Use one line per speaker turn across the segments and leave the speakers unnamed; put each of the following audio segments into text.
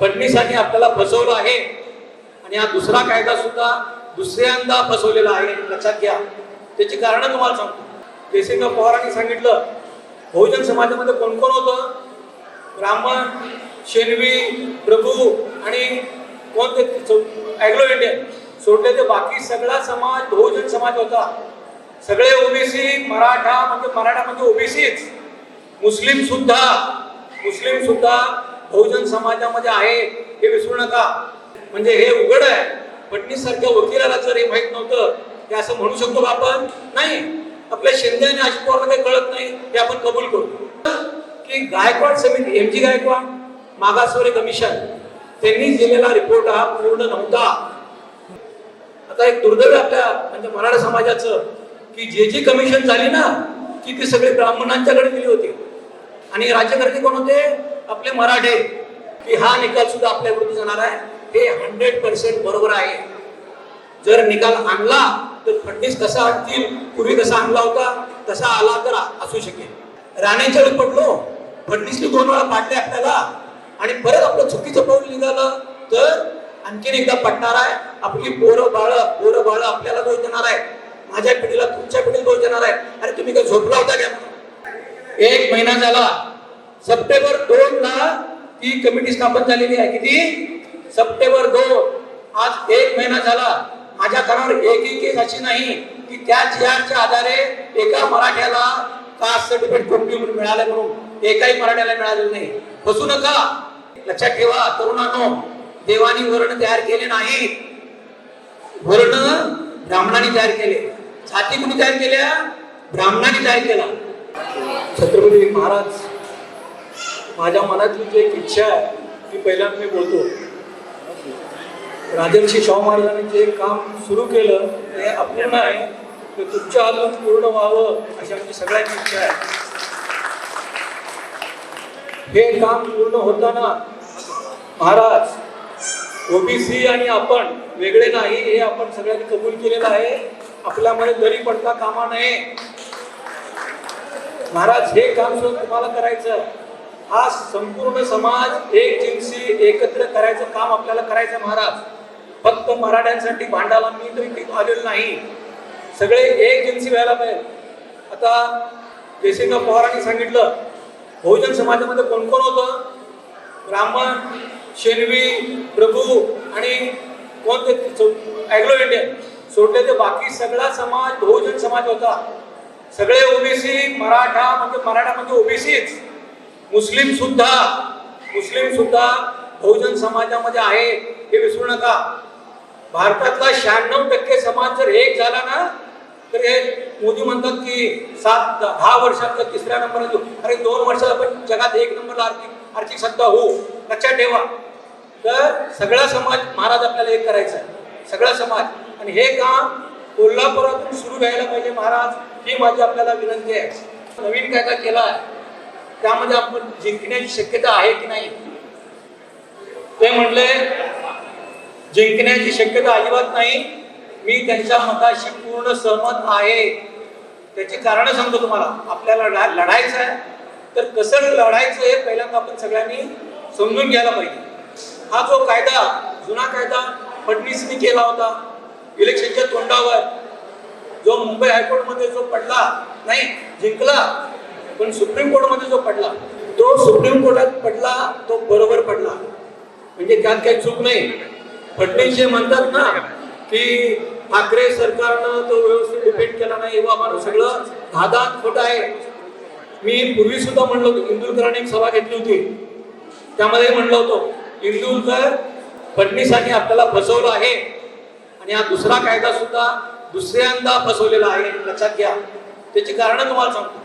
फडणवीसांनी आपल्याला फसवलं आहे. आणि हा दुसरा कायदा सुद्धा दुसऱ्यांदा फसवलेला आहे. लक्षात घ्या. त्याची कारण तुम्हाला सांगतो. जयसिंग पवारांनी सांगितलं बहुजन समाजामध्ये कोण कोण होतं? ब्राह्मण शेनवी प्रभू आणि कोण ते? Anglo Indian. सोडले ते बाकी सगळा समाज बहुजन समाज होता. सगळे ओबीसी मराठा म्हणजे मराठा म्हणजे ओबीसीच. मुस्लिम सुद्धा मुस्लिम सुद्धा बहुजन समाजामध्ये आहे हे विसरू नका. म्हणजे हे उघड आहे. फडणवीस सारख्या वकिलाला जर हे माहीत नव्हतं ते असं म्हणू शकतो का आपण? नाही. आपल्या शिंदे आणि अजित पवारला काही कळत नाही हे आपण कबूल करतो की गायकवाड समिती एम जी गायकवाड मागासवर्गीय कमिशन त्यांनी दिलेला रिपोर्ट हा पूर्ण नव्हता. आता एक दुर्दैव आपल्या म्हणजे मराठा समाजाचं की जे जी कमिशन झाली ना ती ती सगळी ब्राह्मणांच्याकडे दिली होती. आणि राज्यकर्ते कोण होते? आपले मराठे की हा निकाल सुद्धा आपल्या विरुद्ध जाणार आहे हे हंड्रेड पर्सेंट बरोबर आहे. जर निकाल आणला तर फडणीस कसा आणतील पूर्वी कसा आणला होता तसा आला तर असू शकेल. राणेच्या वेळी पडलो फडणवीसने दोन वेळा पाडले आपल्याला आणि परत आपलं चुकीचं पाऊल निघालं तर आणखीन एकदा पडणार आहे. आपली पोरं बाळ पोरं बाळ आपल्याला दोष देणार आहे माझ्या पिढीला तुमच्या पिढीला दोष देणार आहे अरे तुम्ही काय झोपला होता का? एक महिना झाला सप्टेंबर दोन ला ती कमिटी स्थापन झालेली आहे. किती? सप्टेंबर दोन. आज एक महिना झाला. माझ्या कानावर एकही केस अशी नाही की त्या जीआरच्या आधारे एका मराठ्याला कास्ट सर्टिफिकेट कोणती मिळालं म्हणून. एकाही मराठ्याला मिळालेलं नाही. बसू नका. लक्षात ठेवा तरुणांनो देवानी वर्ण तयार केले नाही वर्ण ब्राह्मणांनी तयार केले. जाती कुणी तयार केल्या? ब्राह्मणांनी तयार केला. छत्रपती महाराज माझ्या मनातली जी एक इच्छा आहे ती पहिल्यांदा मी बोलतो. राजर्षी शाहू महाराजांनी जे काम सुरू केलं ते अपूर्ण आहे. ते तुमच्या हातून पूर्ण व्हावं अशी आमची सगळ्यांची इच्छा आहे. हे काम पूर्ण होताना महाराज ओबीसी आणि आपण वेगळे नाही हे आपण सगळ्यांनी कबूल केलेलं आहे. आपल्यामध्ये दरी पडता कामा नये. महाराज हे काम सुद्धा तुम्हाला करायचं आहे. हा संपूर्ण समाज एक जिन्सी एकत्र करायचं काम आपल्याला करायचं आहे, महाराज. फक्त मराठ्यांसाठी भांडायला मी तरी आलेलो नाही. सगळे एक जिन्सी व्हायला पाहिजे. आता जयसिंग पवारांनी सांगितलं बहुजन समाजामध्ये कोण कोण होतं? ब्राह्मण शेनवी प्रभू आणि कोण ते? अँग्लो इंडियन सोडले ते बाकी सगळा समाज बहुजन समाज होता. सगळे ओबीसी मराठा म्हणजे मराठा म्हणजे ओबीसीच. मुस्लिम सुद्धा मुस्लिम सुद्धा बहुजन समाजामध्ये आहे हे विसरू नका. भारतातला शहाण्णव टक्के समाज जर एक झाला ना तर हे मोदी म्हणतात की सात दहा वर्षात तिसऱ्या नंबरला अरे दोन वर्षात आपण जगात एक नंबरला आर्थिक आर्थिक सत्ता होऊ. लक्षात ठेवा. तर सगळा समाज महाराज आपल्याला एक करायचा आहे. सगळा समाज. आणि हे काम कोल्हापुरातून सुरू व्हायला पाहिजे महाराज. ही माझी आपल्याला विनंती आहे. नवीन काय काय केला आहे. त्यामध्ये आपण जिंकण्याची शक्यता आहे की नाही? ते म्हणले जिंकण्याची शक्यता अजिबात नाही. मी त्यांच्या मताशी पूर्ण सहमत आहे. त्याची कारण सांगतो तुम्हाला. आपल्याला लढा लढायचं आहे. तर कसं लढायचं हे पहिल्यांदा आपण सगळ्यांनी समजून घ्यायला पाहिजे. हा जो कायदा जुना कायदा फडणवीसनी केला होता इलेक्शनच्या तोंडावर जो मुंबई हायकोर्टमध्ये जो पडला नाही जिंकला पण सुप्रीम कोर्टमध्ये जो पडला तो सुप्रीम कोर्टात पडला तो बरोबर पडला. म्हणजे त्यात काही चूक नाही. फडणवीस जे म्हणतात ना की ठाकरे सरकारनं तो व्यवस्थित डिपेंड केला नाही बाबा सगळं धादात खोटं आहे. मी पूर्वी सुद्धा म्हणलो होतो इंदुरकरांनी एक सभा घेतली होती. त्यामध्ये म्हणलं होतो इंदुरकर फडणवीसांनी आपल्याला फसवलं आहे. आणि हा दुसरा कायदा सुद्धा दुसऱ्यांदा फसवलेला आहे. लक्षात घ्या. त्याची कारण तुम्हाला सांगतो.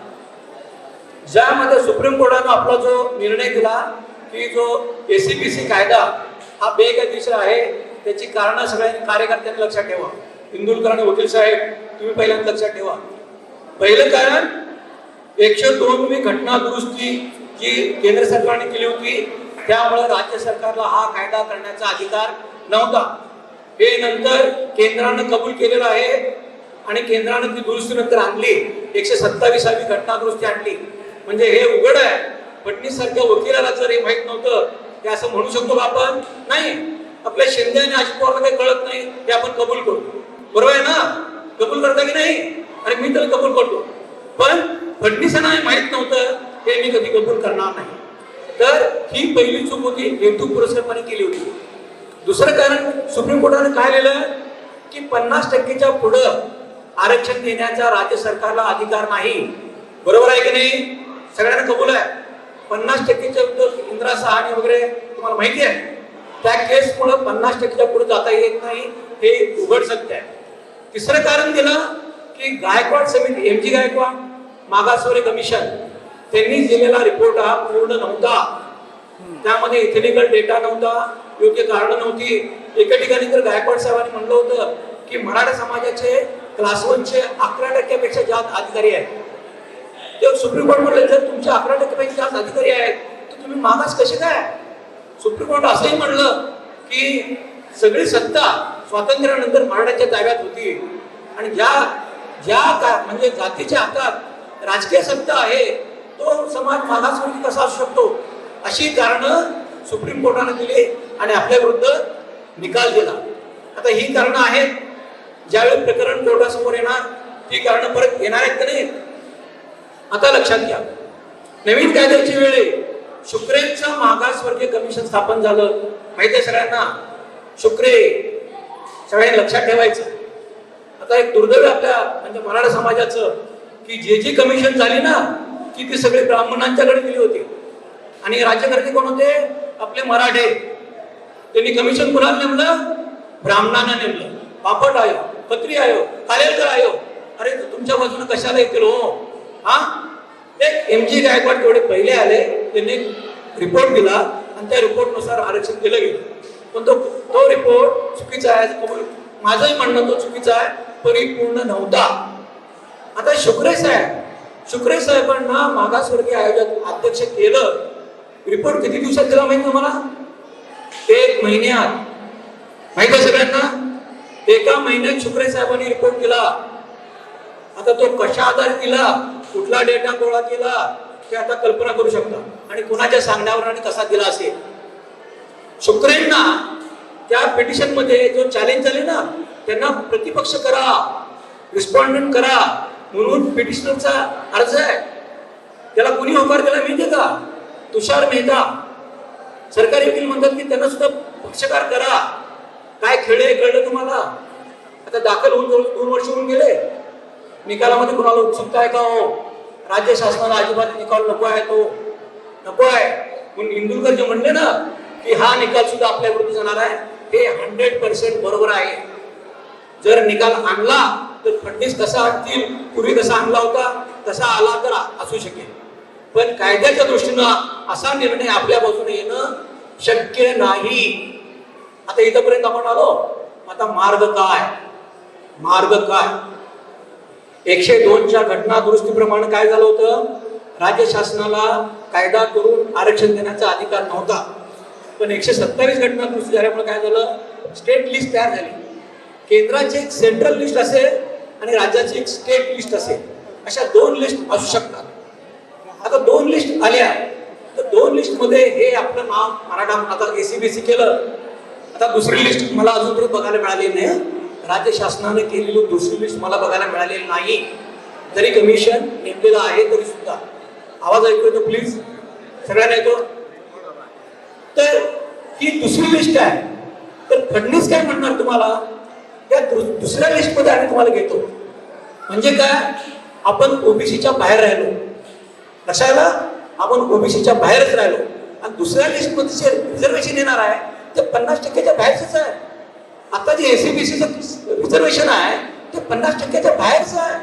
ज्यामध्ये सुप्रीम कोर्टानं आपला जो निर्णय दिला की जो ए सी बी सी कायदा हा बेकायदेशीर आहे त्याची कारणं सगळ्यांनी कार्यकर्त्यांनी लक्षात ठेवा. इंदुलकर आणि वकील साहेब तुम्ही पहिल्यांदा लक्षात ठेवा. पहिलं कारण एकशे दोनवी घटना दुरुस्ती जी केंद्र सरकारने केली होती त्यामुळे राज्य सरकारला हा कायदा करण्याचा अधिकार नव्हता. हे नंतर केंद्रानं कबूल केलेलं आहे आणि केंद्रानं ती दुरुस्ती नंतर आणली. एकशे सत्तावीसावी घटना दुरुस्ती आणली. म्हणजे हे उघड आहे. फडणवीस सारख्या वकिलाला जर हे माहीत नव्हतं हे असं म्हणू शकतो का आपण? नाही. आपल्या शिंदे आणि अजित पवारला काही कळत नाही हे आपण कबूल करतो बरोबर आहे ना? कबूल करता की नाही? आणि मी तर कबूल करतो. पण फडणीसांना हे माहीत नव्हतं हे मी कधी कबूल करणार नाही. तर ही पहिली चूक होती हेतू पुरस्कारपणे केली होती. दुसरं कारण सुप्रीम कोर्टाने काय लिहिलं? की पन्नास टक्केच्या पुढं आरक्षण देण्याचा राज्य सरकारला अधिकार नाही. बरोबर आहे की नाही? सगळ्यांना कबूल आहे. पन्नास टक्केच्या विरुद्ध इंदिरा सहानी वगैरे तुम्हाला माहिती आहे. त्या केसमुळं पन्नास टक्केच्या पुढे जाता येत नाही हे उघड सत्य आहे. तिसरं कारण दिलं की गायकवाड समिती एम जी गायकवाड मागासवर्गीय कमिशन त्यांनी दिलेला रिपोर्ट हा पूर्ण नव्हता. त्यामध्ये इथेनिकल डेटा नव्हता योग्य कारण नव्हती. एका ठिकाणी तर गायकवाड साहेबांनी म्हणलं होतं की मराठा समाजाचे क्लास वनचे अकरा टक्क्यापेक्षा जास्त अधिकारी आहेत. तेव्हा सुप्रीम कोर्ट म्हटलं जर तुमचे अकरा टक्क्यापेक्षा जास्त अधिकारी आहेत तर तुम्ही मागास कसे काय? सुप्रीम कोर्ट असंही म्हणलं की सगळी सत्ता स्वातंत्र्यानंतर मराठ्याच्या ताब्यात होती. आणि ज्या ज्या का म्हणजे जातीच्या हातात राजकीय सत्ता आहे तो समाज मागासवर्गीय कसा असू शकतो? अशी कारणं सुप्रीम कोर्टाने दिली आणि आपल्या विरुद्ध निकाल दिला. आता ही कारणं आहेत. ज्यावेळी प्रकरण कोर्टासमोर येणार ती कारणं परत येणार आहेत का नाही आता लक्षात घ्या. नवीन कायद्याची वेळ आहे. शुक्रेंचं मागासवर्गीय कमिशन स्थापन झालं. माहिती आहे सगळ्यांना? शुक्रे. सगळ्यांनी लक्षात ठेवायचं. आता एक दुर्दैव आपल्या म्हणजे मराठा समाजाचं की जे जी कमिशन झाली ना की ती सगळी ब्राह्मणांच्याकडे दिली होती. आणि राज्यकर्ते कोण होते? आपले मराठे. त्यांनी कमिशन कुणाला नेमलं? ब्राह्मणांना नेमलं. पापट आयो खत्री आयो कालेलकर आयो अरे तुमच्या बाजूने कशाला येतील हो? हा? ते एम जी गायकवाड तेवढे पहिले आले त्यांनी रिपोर्ट दिला आणि त्या रिपोर्टनुसार आरक्षण दिलं गेलं. पण तो तो रिपोर्ट चुकीचा आहे माझंही म्हणणं तो चुकीचा आहे परिपूर्ण नव्हता. आता शुक्रे साहेब शुक्रे साहेबांना मागासवर्गीय आयोजक अध्यक्ष केलं. रिपोर्ट किती दिवसात दिला माहिती तुम्हाला? एक महिन्यात. माहीत आहे सगळ्यांना? एका महिन्यात शुक्रे साहेबांनी रिपोर्ट दिला. आता तो कशा आधारित दिला? कुठला डेटा गोळा केला ते आता कल्पना करू शकता. आणि कुणाच्या सांगण्यावर आणि कसा दिला असेल. शुक्रेंना त्या पिटिशनमध्ये जो चॅलेंज झाले ना त्यांना प्रतिपक्ष करा रिस्पॉन्डंट करा म्हणून पिटिशनरचा अर्ज आहे. त्याला कुणी होकार दिला मिळते का? तुषार मेहता. सरकारी वकील म्हणतात की त्यांना सुद्धा पक्षकार करा. काय खेळे कळलं तुम्हाला? आता दाखल होऊन दोन वर्ष होऊन गेले. निकालामध्ये कुणाला उत्सुकता आहे का हो? राज्य शासनाला अजिबात निकाल नको आहे तो. नको आहे. पण इंदुरकर जे म्हणले ना की हा निकाल सुद्धा आपल्या विरुद्ध जाणार आहे. हे हंड्रेड पर्सेंट बरोबर आहे. जर निकाल आणला तर फडणीस कसा आणतील पूर्वी कसा आणला होता तसा आला तर असू शकेल. पण कायद्याच्या दृष्टीनं असा निर्णय आपल्या बाजूने येणं शक्य नाही. आता इथपर्यंत आपण आलो. आता मार्ग काय? मार्ग काय? एकशे दोनच्या घटना दुरुस्तीप्रमाणे काय झालं होतं? राज्य शासनाला कायदा करून आरक्षण देण्याचा अधिकार नव्हता. पण एकशे सत्तावीस घटना दुरुस्ती झाल्यामुळे काय झालं? स्टेट लिस्ट तयार झाली. केंद्राची एक सेंट्रल लिस्ट असेल आणि राज्याची एक स्टेट लिस्ट असेल. अशा दोन लिस्ट असू शकतात. आता दोन लिस्ट आल्या. तर दोन लिस्टमध्ये हे आपलं नाव मराठा आता एसीबीसी केलं. आता दुसरी लिस्ट मला अजूनपर्यंत बघायला मिळाली नाही. राज्य शासनाने केलेली दुसरी लिस्ट मला बघायला मिळालेली नाही. तरी कमिशन नेमलेलं आहे तरी सुद्धा. आवाज ऐकू येतो प्लीज सगळ्यांना येतो तर ही दुसरी लिस्ट आहे. तर फडणवीस काय म्हणणार तुम्हाला? त्या दुसऱ्या लिस्टमध्ये आम्ही तुम्हाला घेतो. म्हणजे काय? आपण ओबीसीच्या बाहेर राहिलो. कशाला? आपण ओबीसीच्या बाहेरच राहिलो. आणि दुसऱ्या लिस्टमध्ये जे रिझर्वेशन येणार आहे. ते पन्नास टक्क्याच्या बाहेरच आहे. आता जे एसीबीसीचं रिझर्वेशन आहे ते पन्नास टक्क्याच्या बाहेरच आहे.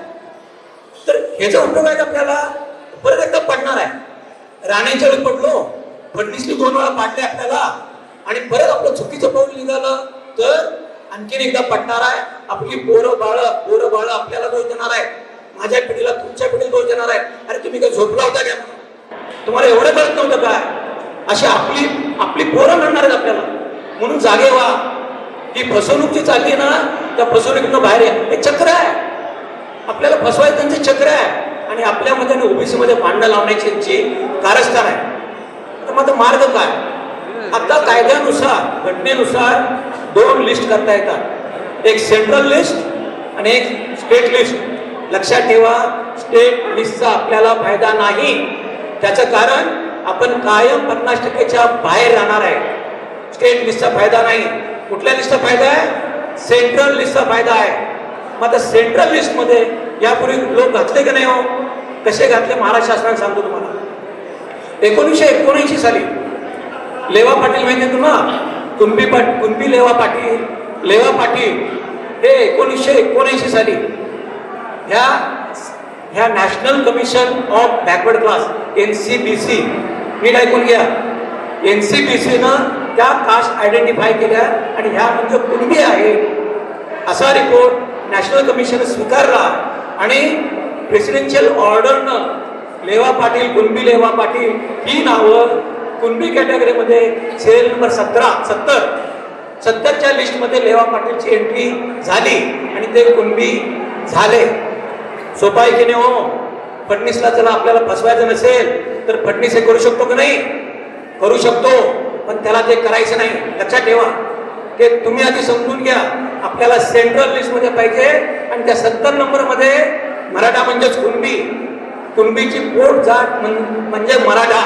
तर ह्याचा उपयोग आहे आपल्याला परत एकदा पडणार आहे. राणेच्या वेळी पडलो फडणवीसनी दोन वेळा पाडले आपल्याला आणि परत आपलं चुकीचं पाऊल निघालं तर आणखीन एकदा पडणार आहे. आपली पोरं बाळ पोरं बाळ आपल्याला दोष देणार आहे माझ्या पिढीला तुमच्या पिढीला दोष देणार आहे अरे तुम्ही काय झोपला होता का? तुम्हाला एवढं कळत नव्हतं काय? अशी आपली आपली पोरं म्हणणार आहेत आपल्याला. म्हणून जागे व्हा. ही फसवणूक जी चालली ना त्या फसवणुकीतून बाहेर हे चक्र आहे. आपल्याला फसवायचं त्यांचे चक्र आहे. आणि आपल्यामध्ये आणि ओबीसीमध्ये भांडणं लावण्याची यांची कारस्थान आहे. तर मग मार्ग काय? आता कायद्यानुसार घटनेनुसार दोन लिस्ट करता येतात. एक सेंट्रल लिस्ट आणि एक स्टेट लिस्ट लक्षात ठेवा स्टेट लिस्टचा आपल्याला फायदा नाही. त्याचं कारण आपण कायम पन्नास टक्केच्या बाहेर राहणार आहे. स्टेट लिस्टचा फायदा नाही. कुठल्या लिस्टचा फायदा आहे? सेंट्रल लिस्टचा फायदा आहे. मग आता सेंट्रल लिस्टमध्ये यापूर्वी लोक घातले की नाही हो? कसे घातले? महाराष्ट्र शासनाने सांगतो तुम्हाला. एकोणीसशे एकोणऐंशी साली लेवा पाटील माहिती आहे तुम्हाला? कुंभी पाट कुंभी लेवा पाटील लेवा पाटील हे एकोणीसशे एकोणऐंशी साली ह्या ह्या national commission of backward class N C B C नीट ऐकून घ्या. एन सी बी सीनं त्या कास्ट आयडेंटिफाय केल्या आणि ह्या म्हणजे कुणबी आहे. असा रिपोर्ट नॅशनल कमिशन स्वीकारला. आणि प्रेसिडेन्शियल ऑर्डरनं लेवा पाटील कुणबी लेवा पाटील ही नावं कुणबी कॅटेगरीमध्ये सेल नंबर सतरा सत्तर सत्तरच्या लिस्टमध्ये लेवा पाटीलची एंट्री झाली आणि ते कुणबी झाले. सोपा आहे की नाही हो? फडणीसला जर आपल्याला फसवायचं नसेल तर फडणीस हे करू शकतो की नाही? करू शकतो. पण त्याला ते करायचं नाही. लक्षात ठेवा. ते तुम्ही आधी समजून घ्या. आपल्याला सेंट्रल लिस्टमध्ये पाहिजे आणि त्या सत्तर नंबरमध्ये मराठा म्हणजेच कुणबी. कुणबीची पोट जात म्हणजे मराठा.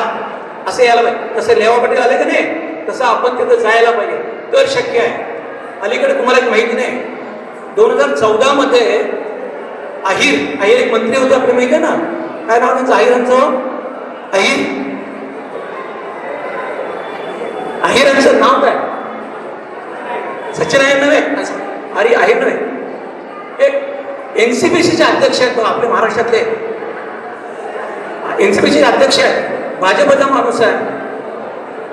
असं यायला पाहिजे. तसं लेवा पाटील आले का नाही? तसं आपण तिथं जायला पाहिजे. तर शक्य आहे. अलीकडे तुम्हाला एक माहिती नाही. दोन हजार चौदामध्ये अहिर अहिर एक मंत्री होते आपले माहिती आहे ना? काय नाव त्यांचं? अहिरांचं अहिर. अहिरांचं नाव काय? सचिन अहिर नव्हे? अरे अहिर नव्हे. एक एनसीबीसीचे अध्यक्ष आहेत आपले महाराष्ट्रातले. एनसीबीचे अध्यक्ष आहेत. भाजपचा माणूस आहे.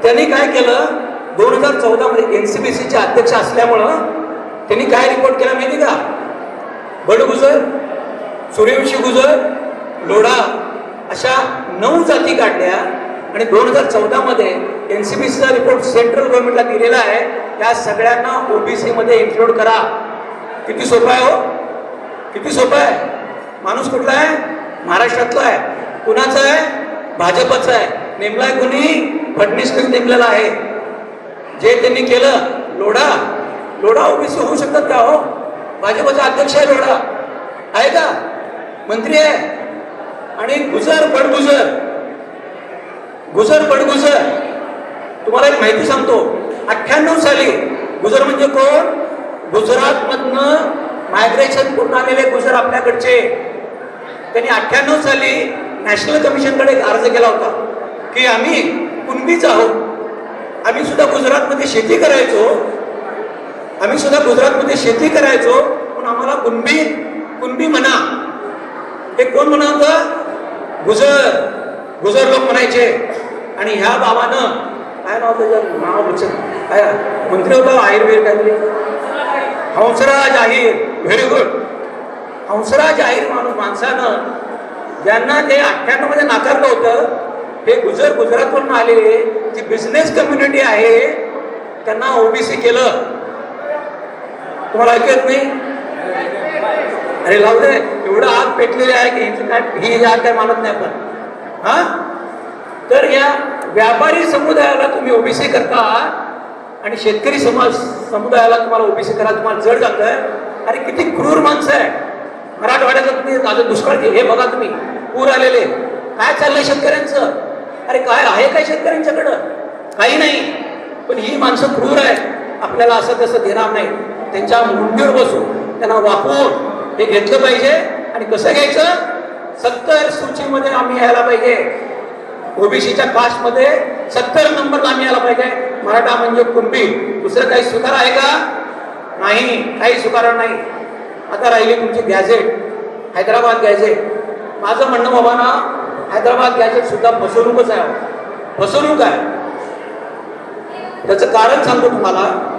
त्यांनी काय केलं? दोन हजार चौदा मध्ये एनसीबीसीचे अध्यक्ष असल्यामुळं त्यांनी काय रिपोर्ट केला माहिती का? बडगुजर सूर्यवंशी गुजर लोढा अशा नऊ जाती काढल्या आणि दोन हजार चौदामध्ये एन सी बी सीचा रिपोर्ट सेंट्रल गव्हर्नमेंटला दिलेला आहे त्या सगळ्यांना ओबीसीमध्ये इन्क्लूड करा. किती सोपं आहे हो? किती सोपं आहे? माणूस कुठला आहे? महाराष्ट्रातला आहे. कुणाचा आहे? भाजपचा आहे. नेमलाय कुणी? फडणवीसनेच नेमलेला आहे? जे त्यांनी केलं लोढा. लोढा ओबीसी होऊ शकतात का हो? भाजपचा अध्यक्ष आहे लोढा. आहे का? मंत्री आहे. आणि गुजर बडगुजर गुजर बडगुजर तुम्हाला एक माहिती सांगतो. अठ्ठ्याण्णव साली गुजर म्हणजे कोण? गुजरातमधनं मायग्रेशन करून आलेले गुजर आपल्याकडचे. त्यांनी अठ्ठ्याण्णव साली नॅशनल कमिशनकडे एक अर्ज केला होता की आम्ही कुणबीच आहोत. आम्ही सुद्धा गुजरातमध्ये शेती करायचो. आम्ही सुद्धा गुजरातमध्ये शेती करायचो. पण आम्हाला कुणबी कुणबी म्हणा. ते कोण म्हणा होतं गुजर गुजर लोक म्हणायचे. आणि ह्या बाबानं काय नाव त्याचं? नाव लक्षात काय मंत्री होता आयुर्वेद काहीतरी? हंसराज आहिर व्हेरी गुड हंसराज आहिर माणूस माणसानं ज्यांना ते अठ्ठ्याण्णवमध्ये नाकारलं होतं हे गुजर गुजरातवरून आले जी बिझनेस कम्युनिटी आहे त्यांना ओबीसी केलं. तुम्हाला ऐकत नाही? अरे लावू दे. एवढं आग पेटलेली आहे की काय ही ही आग काय मानत नाही आपण. हा? तर या व्यापारी समुदायाला तुम्ही ओबीसी करता आणि शेतकरी समाज समुदायाला तुम्हाला ओबीसी करा तुम्हाला जड जात आहे अरे किती क्रूर माणसं आहे. मराठवाड्याचं तुम्ही आता दुष्काळ हे बघा तुम्ही. पूर आलेले. काय चाललंय शेतकऱ्यांचं? अरे काय आहे काय शेतकऱ्यांच्याकडं? काही नाही. पण ही माणसं क्रूर आहेत. आपल्याला असं तसं देणार नाही. त्यांच्या मुंडीवर बसून त्यांना वापरून हे घेतलं पाहिजे. आणि कसं घ्यायचं? सत्तर सूचीमध्ये आम्ही यायला पाहिजे. ओबीसीच्या कास्टमध्ये सत्तर नंबर आम्ही यायला पाहिजे. मराठा म्हणजे कुंभी दुसरं काही सुधार आहे का? नाही. काही सुधारणा नाही. आता राहिली तुमची गॅझेट हैदराबाद गॅझेट माझं म्हणणं बाबा ना हैदराबाद गॅझेट सुद्धा फसवणूकच आहे. फसवणूक आहे. त्याचं कारण सांगतो तुम्हाला.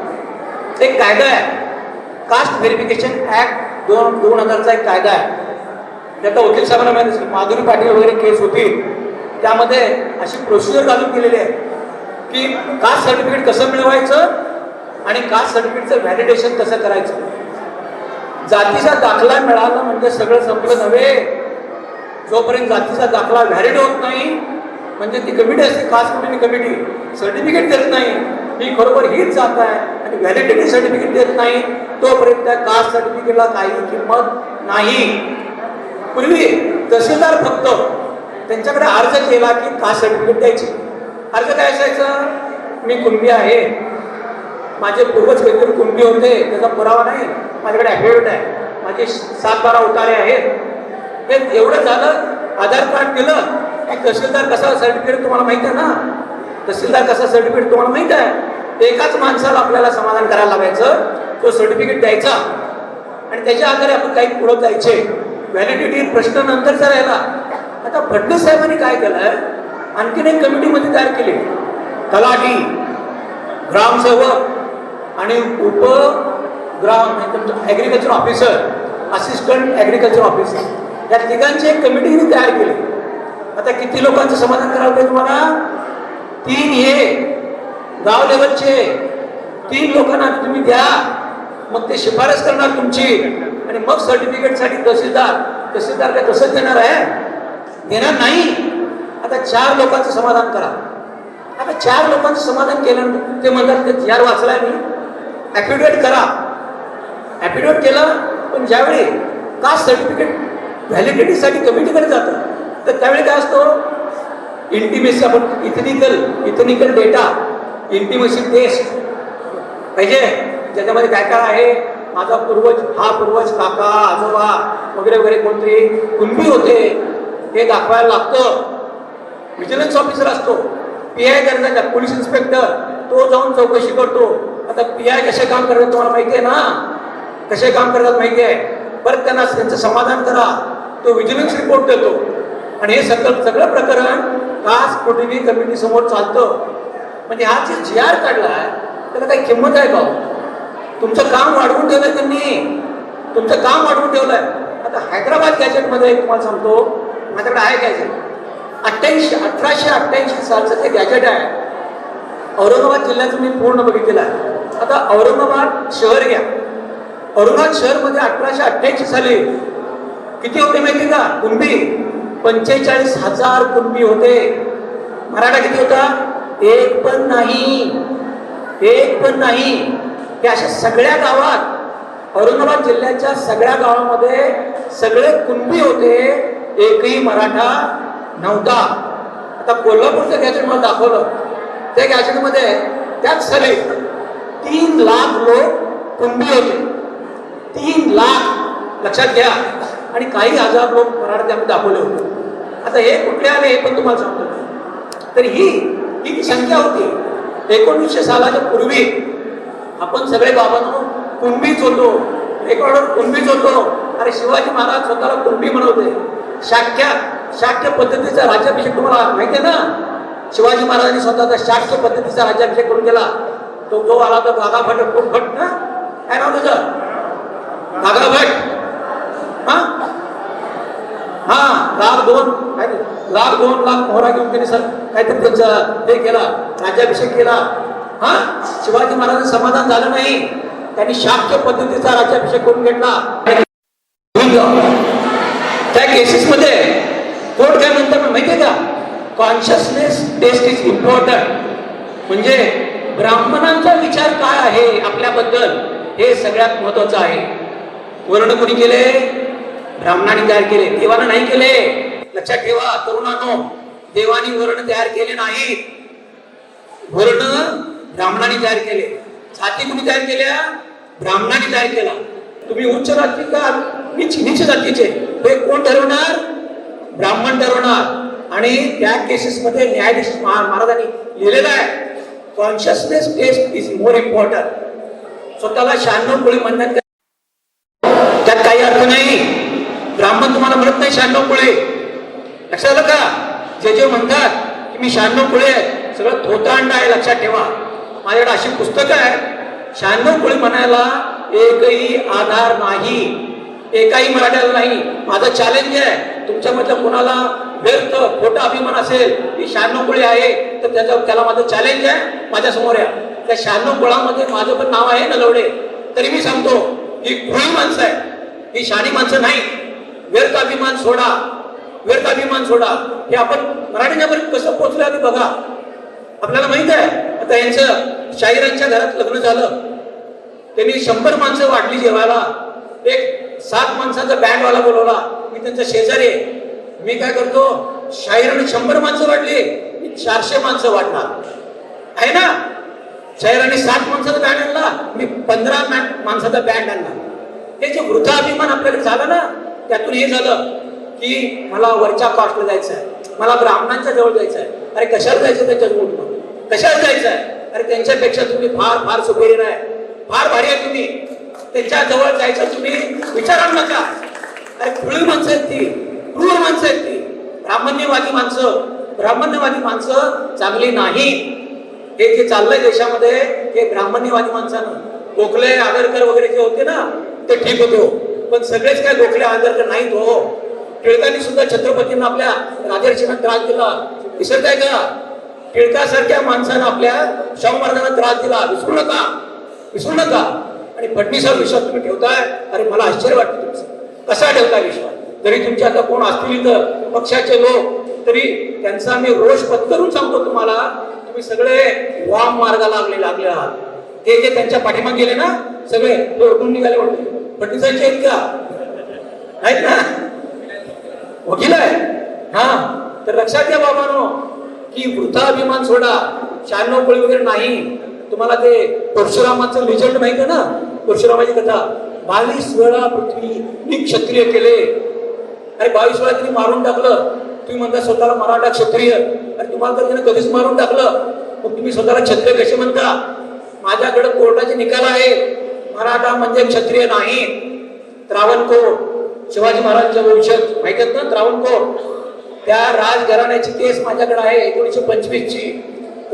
एक कायदा आहे. कास्ट व्हेरिफिकेशन ऍक्ट दोन दोन हजारचा एक कायदा आहे. त्याचा वकील साहेबांना माहिती माधुरी पाटील वगैरे केस होती त्यामध्ये अशी प्रोसिजर घालून केलेली आहे की कास्ट सर्टिफिकेट कसं मिळवायचं आणि कास्ट सर्टिफिकेटचं व्हॅलिडेशन कसं करायचं. जातीचा दाखला मिळाला म्हणजे सगळं संपलं नव्हे. जोपर्यंत जातीचा दाखला व्हॅलिड होत नाही म्हणजे ती कमिटी असते कास्ट कुठली कमिटी सर्टिफिकेट देत नाही. ही खरोबर हीच जात आहे आणि व्हॅलिडिटी सर्टिफिकेट देत नाही. तोपर्यंत त्या कास्ट सर्टिफिकेटला काही किंमत नाही. पूर्वी तहसीलदार फक्त त्यांच्याकडे अर्ज केला की कास्ट सर्टिफिकेट द्यायची. अर्ज काय असायचं? मी कुणबी आहे. माझे पूर्वज कधीतरी कुणबी होते त्याचा पुरावा नाही. माझ्याकडे ॲफिडेविट आहे. माझे सात बारा उतारे आहेत. हे एवढं झालं आधार कार्ड दिलं की तहसीलदार कसा सर्टिफिकेट तुम्हाला माहीत आहे ना? तहसीलदार कसा सर्टिफिकेट तुम्हाला माहीत आहे? एकाच माणसाला आपल्याला समाधान करायला लागायचं. तो सर्टिफिकेट द्यायचा. आणि त्याच्या आधारे आपण काही पुढं जायचे. व्हॅलिडिटी प्रश्न नंतरचा राहिला. आता फडणवीस साहेबांनी काय केलं आणखीन एक कमिटीमध्ये तयार केली. तलाठी ग्रामसेवक आणि उप ग्राम agriculture officer assistant agriculture officer या तिघांची एक कमिटीने तयार केली. आता किती लोकांचं समाधान करावं लागेल तुम्हाला? तीन हे. गाव लेवलचे. तीन लोकांना तुम्ही द्या. मग ते शिफारस करणार तुमची. आणि मग सर्टिफिकेटसाठी तहसीलदार. तहसीलदार काय तसंच देणार आहे? देणार नाही. आता चार लोकांचं समाधान करा. आता चार लोकांचं समाधान केल्यानंतर ते म्हणतात ते यार वाचलाय मी. ॲफिडेविट करा. ॲफिडेविट केलं पण ज्यावेळी कास्ट सर्टिफिकेट व्हॅलिडिटीसाठी कमिटीकडे जातं तर त्यावेळी काय असतो? इंटिमेसी आपण ethnical ethnical data intimacy test पाहिजे? ज्याच्यामध्ये काय काय आहे? माझा पूर्वज हा पूर्वज काका आजोबा वगैरे वगैरे कोणतरी कुणबी होते हे दाखवायला लागतं. विजिलन्स ऑफिसर असतो. पी आय करण्याचा पोलीस इन्स्पेक्टर तो जाऊन चौकशी करतो. आता पी आय कसे काम करतात तुम्हाला माहिती आहे ना? कसे काम करतात माहिती आहे परत त्यांना त्यांचं समाधान करा. तो विजिलन्स रिपोर्ट देतो. आणि हे सगळं सगळं प्रकरण कास्ट प्रोटिनी कमिटी समोर चालतं. म्हणजे हा जे जी आर काढला आहे त्याला काही किंमत आहे का हो? तुमचं काम वाढवून ठेवलं त्यांनी. तुमचं काम वाढवून ठेवलंय. आता हैदराबाद गॅजेटमध्ये तुम्हाला सांगतो. माझ्याकडे आहे गॅजेट अठ्ठ्याऐंशी अठराशे अठ्ठ्याऐंशी सालचं ते गॅजेट आहे. औरंगाबाद जिल्ह्याचं मी पूर्ण बघितलेलं आहे. आता औरंगाबाद शहर घ्या. औरंगाबाद शहरमध्ये अठराशे अठ्ठ्याऐंशी साली किती होते माहिती का? कुणबी? पंचेचाळीस हजार कुणबी होते. मराठा किती होता? एक पण नाही. एक पण नाही. हे अशा सगळ्या गावात औरंगाबाद जिल्ह्याच्या सगळ्या गावामध्ये सगळे कुणबी होते. एकही मराठा नव्हता. आता कोल्हापूरचं गॅजेट मला दाखवलं. त्या गॅजेटमध्ये त्याच साली तीन लाख लोक कुंभी होते. तीन लाख. लक्षात घ्या. आणि काही हजार लोक मराठी त्यामध्ये दाखवले होते. आता हे कुठले आले हे पण तुम्हाला सांगतो तर ही ही संख्या होती? एकोणीसशे सालाच्या पूर्वी आपण सगळे बाबांनो कुंभीच होतो. एकोण कुंभीच होतो. अरे शिवाजी महाराज स्वतःला कुंभी म्हणवते. शाक्य शाक्य पद्धतीचा राज्याभिषेक तुम्हाला माहिती आहे ना? शिवाजी महाराजांनी स्वतःचा शाक्य पद्धतीचा राज्याभिषेक करून गेला तो जो आला तर गागा भट खूप भट ना? काय नाव तुझं गागा भट हा? हा लाख दोन काय लाख दोन लाख मोहरा घेऊन त्यांनी सर काहीतरी त्यांचं हे केला राज्याभिषेक केला. हा? शिवाजी महाराजांचं समाधान झालं नाही. त्यांनी शाक्य पद्धतीचा राज्याभिषेक करून घेतला. त्या केसेस मध्ये कोर्ट काय म्हणतात माहितीये का? कॉन्शियसनेस टेस्ट इज इम्पॉर्टंट म्हणजे ब्राह्मणांचा विचार काय आहे आपल्याबद्दल हे सगळ्यात महत्वाचं आहे. वर्ण कोणी केले? ब्राह्मणाने तयार केले. देवानं नाही केले. लक्षात ठेवा तरुणांनो देवानी वर्ण तयार केले नाही. वर्ण ब्राह्मणाने तयार केले. जाती कुणी तयार केल्या? ब्राह्मणाने तयार केला. तुम्ही उच्च जाती का? मी चिनीच जातीचे. हे कोण ठरवणार? ब्राह्मण ठरवणार. आणि त्या केसेसमध्ये न्यायाधीश महा- महाराजांनी लिहिलेलं आहे. Consciousness test is more important स्वतःला शहाण्णव कोळी म्हणण्यात त्यात काही अर्थ नाही. ब्राह्मण तुम्हाला म्हणत नाही शहाण्णव कोळे लक्षात आलं का? जे जे म्हणतात की मी शहाण्णव कोळे आहे सगळं थोतांड आहे लक्षात ठेवा. माझ्याकडे अशी पुस्तकं आहे शहाण्णव कोळी म्हणायला एकही आधार नाही एकाही मराठ्याला नाही. माझं चॅलेंज आहे तुमच्यामधलं कोणाला व्यर्थ खोटा अभिमान असेल की शहाण्णव कोळी आहे तर त्याच्या त्याला माझं चॅलेंज आहे माझ्यासमोर या. त्या शहाण्णव कोळामध्ये माझं पण नाव आहे नलवडे तरी मी सांगतो ही खुळी माणसं आहे ही शाणी माणसं नाही. व्यर्थ अभिमान सोडा. व्यर्थ अभिमान सोडा. हे आपण मराठीच्यापर्यंत कसं पोचलं आधी बघा. आपल्याला माहीत आहे. आता यांचं शाहिरांच्या घरात लग्न झालं. त्यांनी शंभर माणसं वाटली जेवायला. एक सात माणसाचा बँडवाला बोलवला मी त्यांचा शेजारी आहे. मी काय करतो? शाहिराने शंभर माणसं वाटली मी चारशे माणसं वाटणार. आहे ना? शाहिराने सात माणसाचा बँड आणला मी पंधरा माणसाचा बँड आणला हे जे वृद्धाभिमान आपल्याकडे झालं ना त्यातून हे झालं की मला वरच्या कास्टला जायचं आहे मला ब्राह्मणांच्या जवळ जायचं आहे अरे कशाला जायचं त्यांच्या जवळ कशाला जायचं आहे अरे त्यांच्यापेक्षा तुम्ही फार फार सुपेरियर आहे. फार भारी आहे तुम्ही. त्यांच्या जवळ जायचं तुम्ही विचारा नका. अरे खुळी माणसं आहेत ती. क्रूर माणसं आहेत ती. ब्राह्मण्यवादी माणसं. ब्राह्मण्यवादी माणसं चांगली नाही. हे जे चाललंय देशामध्ये हे ब्राह्मण्यवादी माणसानं. गोखले आगरकर वगैरे जे होते ना ते ठीक होते हो. पण सगळेच काय गोखले आगरकर नाहीत हो. टिळकांनी सुद्धा छत्रपतींना आपल्या राजर्षींना त्रास दिला. विसरताय का? टिळकासारख्या माणसानं आपल्या शाहू महाराजांना त्रास दिला. विसरू नका. विसरू नका. आणि फडणीसावर विश्वास तुम्ही ठेवताय. अरे मला आश्चर्य वाटतं तुमचं. कसा ठेवताय विश्वास? जरी तुमच्या आता कोण असतील इथं पक्षाचे लोक तरी त्यांचा मी रोष पत्करून सांगतो तुम्हाला. तुम्ही सगळे वाम मार्गाला लागले लागले आहात. ते जे त्यांच्या पाठीमागे गेले ना सगळे ते उठून निघाले म्हणते फडणीसांचे आहेत का? आहेत ना? वकील आहे. हा. तर लक्षात घ्या बाबानो की वृद्धाभिमान सोडा. शहाण्णव कोळी वगैरे नाही. तुम्हाला ते परशुरामाचं लिजंड माहिती आहे ना? परशुरामाची कथा. बावीस वेळा पृथ्वी मी क्षत्रिय केले. अरे बावीस वेळा तिने मारून टाकलं. तुम्ही म्हणता स्वतःला मराठा क्षत्रिय. आणि तुम्हाला तर तिने कधीच मारून टाकलं. मग तुम्ही स्वतःला क्षत्रिय कसे म्हणता? माझ्याकडे कोर्टाचे निकाल आहे. मराठा म्हणजे क्षत्रिय नाही. त्रावणकोर शिवाजी महाराजांच्या भविष्यात. माहीत आहेत ना त्रावणकोर त्या राजघराण्याची केस माझ्याकडे आहे. एकोणीसशे पंचवीसची.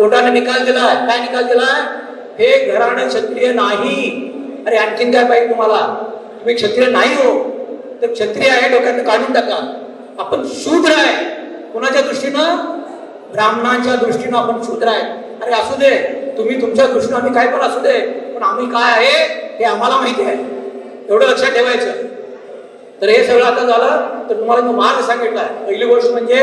कोर्टाने निकाल दिला. काय निकाल दिला? हे घराणं क्षत्रिय नाही. अरे आणखीन काय पाहिजे तुम्हाला? तुम्ही क्षत्रिय नाही हो. तर क्षत्रिय आहे डोक्यात काढून टाका. आपण शूद्र आहे. कोणाच्या दृष्टीनं? ब्राह्मणांच्या दृष्टीनं आपण शूद्र आहे. अरे असू दे. तुम्ही तुमच्या दृष्टीनं आम्ही काय पण असू दे. पण आम्ही काय आहे हे आम्हाला माहिती आहे. एवढं लक्षात ठेवायचं. तर हे सगळं आता झालं. तर तुम्हाला मी मार्ग आहे. पहिली गोष्ट म्हणजे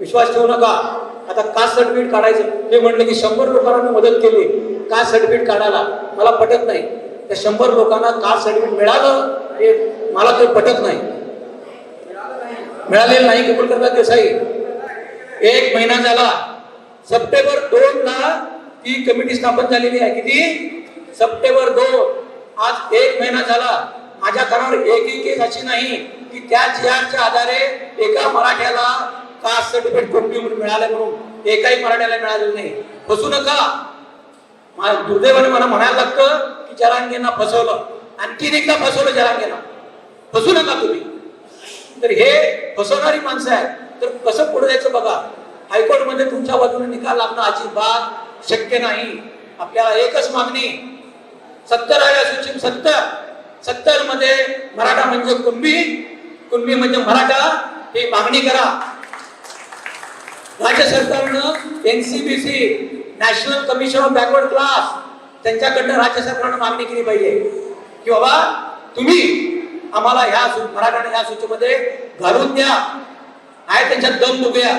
विश्वास ठेवू नका. आता कास्ट सर्टिफिकेट काढायचं? मी म्हटलं की शंभर लोकांना मी मदत केली. कास्ट सर्टिफिकेट काढायला? मला पटत नाही. त्या शंभर लोकांना कास्ट सर्टिफिकेट मिळालं? हे मला ते पटत नाही. मिळालेलं नाही कबूल करतात देसाई एक महिना झाला. सप्टेंबर दोन ला ती कमिटी स्थापन झालेली आहे. किती? सप्टेंबर दोन. आज एक महिना झाला. माझ्या घरावर एकही केस अशी नाही की त्या जिहाच्या आधारे एका मराठ्याला कास्ट सर्टिफिकेट कोणती म्हणून मिळालं म्हणून एकाही मराठ्याला मिळालेलं नाही. फसू नका. मा- दुर्दैवाने मला म्हणायला लागतं की जरांगेंना फसवलं. आणखीन एकदा फसवलं जरांगेंना. फसू नका तुम्ही. तर हे फसवणारी माणसं आहेत. तर कसं पुढे जायचं बघा. हायकोर्टमध्ये तुमच्या बाजूने निकाल लागणं अजिबात शक्य नाही. आपल्याला एकच मागणी. सत्तर आहे सूचित सत्तर. सत्तरमध्ये मराठा म्हणजे कुणबी. कुणबी म्हणजे मराठा. ही मागणी करा. राज्य सरकारनं NCBC national commission of backward class त्यांच्याकडनं राज्य सरकारनं मागणी केली पाहिजे. की बाबा तुम्ही आम्हाला ह्या सू- मराठा ह्या सूचीमध्ये घालून द्या. आहे त्यांच्यात दम बघूया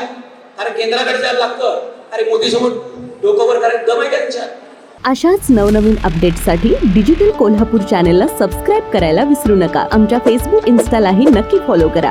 कारण केंद्राकडे जायला लागतं. अरे मोदी समोर डोकं वर करायचं दम आहे त्यांच्यात?
अशाच नवनवीन अपडेट्ससाठी डिजिटल कोल्हापूर चॅनेलला सबस्क्राईब करायला विसरू नका. आमच्या फेसबुक इन्स्टालाही नक्की फॉलो करा.